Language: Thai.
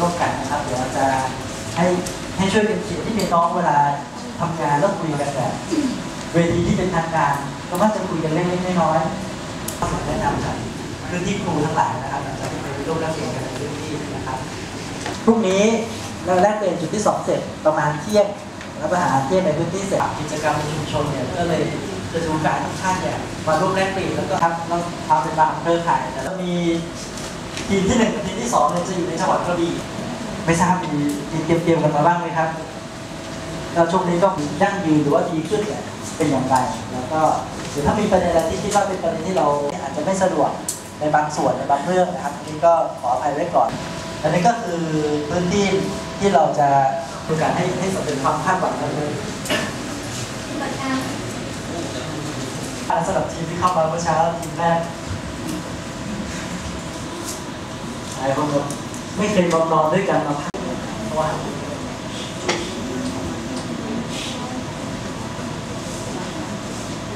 ร่วมกันนะครับ เดี๋ยวจะให้ให้ช่วยกันเขียนที่เป็นน้องเวลาทำงานแล้วคุยกันแบบเวทีที่เป็นทางการก็มักจะคุยกันเล็กๆน้อยๆขอแนะนำจากพื้นที่ครูทั้งหลายนะครับจากที่ไปร่วมแลกเปลี่ยนกันในพื้นที่นะครับพรุ่งนี้เราแลกเปลี่ยนจุดที่สองเสร็จประมาณเที่ยงรับประหาเที่ยงในพื้นที่เสร็จกิจกรรมในชุมชนเนี่ยก็เลยจะดูการทุกท่านเนี่ยมาร่วมแลกเปลี่ยนแล้วก็ทำเราทำเป็นบางเครือข่ายแล้วมี ทีมที่หนึ่งกับทีมที่สองเนี่ยจะอยู่ในจังหวัดกระบี่ไม่ทราบมีมีเตรียมเตรียมกันมาบ้างไหมครับแล้วช่วงนี้ก็มียั่งยืนหรือว่าดีขึ้นเนี่ยเป็นอย่างไร แล้วก็หรือถ้ามีประเด็นอะไรที่คิดว่าเป็นประเด็นที่เราอาจจะไม่สะดวกในบางส่วนในบางเรื่องนะครับอันนี้ก็ขออภัยไว้ก่อนอันนี้ก็คือพื้นที่ที่เราจะดูการให้ให้สมเป็นความคาดหวังนั้นเลยสำหรับทีมที่เข้ามาเมื่อเช้าทีมแรก ไอ้คนแบบไม่เคยมอนอนด้วยกันมาพักว่า